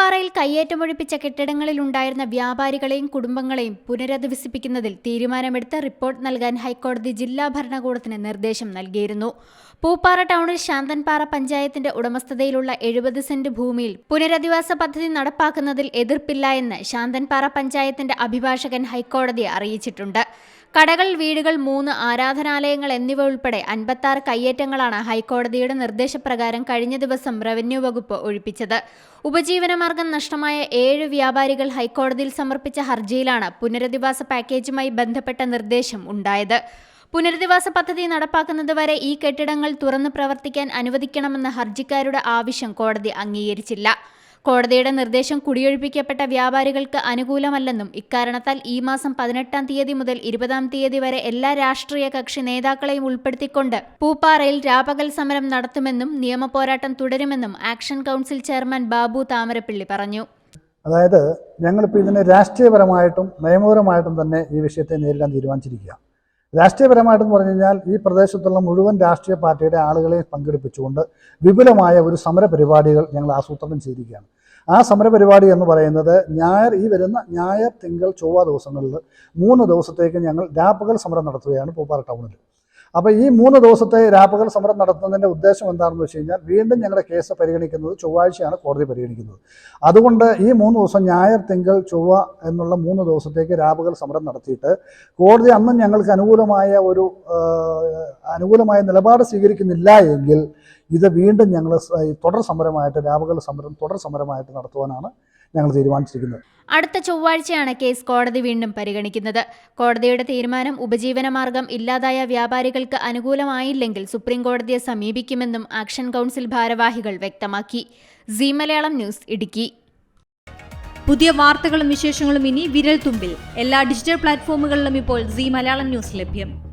പൂപ്പാറയിൽ കയ്യേറ്റമൊഴിപ്പിച്ച കെട്ടിടങ്ങളിലുണ്ടായിരുന്ന വ്യാപാരികളെയും കുടുംബങ്ങളെയും പുനരധിവസിപ്പിക്കുന്നതിൽ തീരുമാനമെടുത്ത് റിപ്പോർട്ട് നൽകാൻ ഹൈക്കോടതി ജില്ലാ ഭരണകൂടത്തിന് നിർദ്ദേശം നൽകിയിരുന്നു. പൂപ്പാറ ടൗണിൽ ശാന്തൻപാറ പഞ്ചായത്തിന്റെ ഉടമസ്ഥതയിലുള്ള എഴുപത് സെന്റ് ഭൂമിയിൽ പുനരധിവാസ പദ്ധതി നടപ്പാക്കുന്നതിൽ എതിർപ്പില്ല എന്ന് ശാന്തൻപാറ പഞ്ചായത്തിന്റെ അഭിഭാഷകൻ ഹൈക്കോടതിയെ അറിയിച്ചിട്ടുണ്ട്. കടകൾ വീടുകൾ മൂന്ന് ആരാധനാലയങ്ങൾ എന്നിവ ഉൾപ്പെടെ അൻപത്തി കയ്യേറ്റങ്ങളാണ് ഹൈക്കോടതിയുടെ നിർദ്ദേശപ്രകാരം കഴിഞ്ഞ ദിവസം റവന്യൂ വകുപ്പ് ഒഴിപ്പിച്ചത്. ഉപജീവനമാർഗം നഷ്ടമായ ഏഴ് വ്യാപാരികൾ ഹൈക്കോടതിയിൽ സമർപ്പിച്ച ഹർജിയിലാണ് പുനരധിവാസ പാക്കേജുമായി ബന്ധപ്പെട്ട നിർദ്ദേശം ഉണ്ടായത്. പുനരധിവാസ പദ്ധതി നടപ്പാക്കുന്നതുവരെ ഈ കെട്ടിടങ്ങൾ തുറന്നു പ്രവർത്തിക്കാൻ അനുവദിക്കണമെന്ന ഹർജിക്കാരുടെ ആവശ്യം കോടതി അംഗീകരിച്ചില്ല. കോടതിയുടെ നിർദ്ദേശം കുടിയൊഴിപ്പിക്കപ്പെട്ട വ്യാപാരികൾക്ക് അനുകൂലമല്ലെന്നും ഇക്കാരണത്താൽ ഈ മാസം പതിനെട്ടാം തീയതി മുതൽ ഇരുപതാം തീയതി വരെ എല്ലാ രാഷ്ട്രീയ കക്ഷി നേതാക്കളെയും ഉൾപ്പെടുത്തിക്കൊണ്ട് പൂപ്പാറയിൽ രാപകൽ സമരം നടത്തുമെന്നും നിയമപോരാട്ടം തുടരുമെന്നും action council chairman Babu Thamarappilly പറഞ്ഞു. അതായത് ഞങ്ങളിപ്പോൾ ഇതിനെ രാഷ്ട്രീയപരമായിട്ടും നിയമപരമായിട്ടും തന്നെ ഈ വിഷയത്തെ നേരിടാൻ തീരുമാനിച്ചിരിക്കുക രാഷ്ട്രീയപരമായിട്ടെന്ന് പറഞ്ഞു കഴിഞ്ഞാൽ ഈ പ്രദേശത്തുള്ള മുഴുവൻ രാഷ്ട്രീയ പാർട്ടിയുടെ ആളുകളെ പങ്കെടുപ്പിച്ചുകൊണ്ട് വിപുലമായ ഒരു സമര പരിപാടികൾ ഞങ്ങൾ ആസൂത്രണം ചെയ്തിരിക്കുകയാണ്. ആ സമര പരിപാടി എന്ന് പറയുന്നത് ഞായർ ഈ വരുന്ന ഞായർ തിങ്കൾ ചൊവ്വ ദിവസങ്ങളിൽ മൂന്ന് ദിവസത്തേക്ക് ഞങ്ങൾ രാപ്പകൽ സമരം നടത്തുകയാണ് പൂപ്പാറ ടൗണിൽ. അപ്പോൾ ഈ മൂന്ന് ദിവസത്തെ രാപ്പകൽ സമരം നടത്തുന്നതിന്റെ ഉദ്ദേശം എന്താണെന്ന് വെച്ച് കഴിഞ്ഞാൽ വീണ്ടും ഞങ്ങളുടെ കേസ് പരിഗണിക്കുന്നത് ചൊവ്വാഴ്ചയാണ് കോടതി പരിഗണിക്കുന്നത്. അതുകൊണ്ട് ഈ മൂന്ന് ദിവസം ഞായർ തിങ്കൾ ചൊവ്വ എന്നുള്ള മൂന്ന് ദിവസത്തേക്ക് രാപ്പകൽ സമരം നടത്തിയിട്ട് കോടതി അന്നും ഞങ്ങൾക്ക് അനുകൂലമായ ഒരു അനുകൂലമായ നിലപാട് സ്വീകരിക്കുന്നില്ല എങ്കിൽ ഇത് വീണ്ടും ഞങ്ങൾ തുടർ സമരമായിട്ട് രാപ്പകൽ സമരം തുടർ സമരമായിട്ട് നടത്തുവാനാണ് ഞങ്ങൾ തീരുമാനിച്ചിരിക്കുന്നത് അടുത്ത ചൊവ്വാഴ്ചയാണ് കേസ് കോടതി വീണ്ടും പരിഗണിക്കുന്നത്. കോടതിയുടെ തീരുമാനം ഉപജീവനമാർഗം ഇല്ലാതായ വ്യാപാരികൾക്ക് അനുകൂലമായില്ലെങ്കിൽ സുപ്രീം കോടതിയെ സമീപിക്കുമെന്നും ആക്ഷൻ കൗൺസിൽ ഭാരവാഹികൾ വ്യക്തമാക്കി. C Malayalam news Idukki. പുതിയ വാർത്തകളും വിശേഷങ്ങളും ഇനി വിരൽ തുമ്പിൽ എല്ലാ ഡിജിറ്റൽ പ്ലാറ്റ്ഫോമുകളിലും ഇപ്പോൾ സി മലയാളം ന്യൂസ് ലഭ്യം.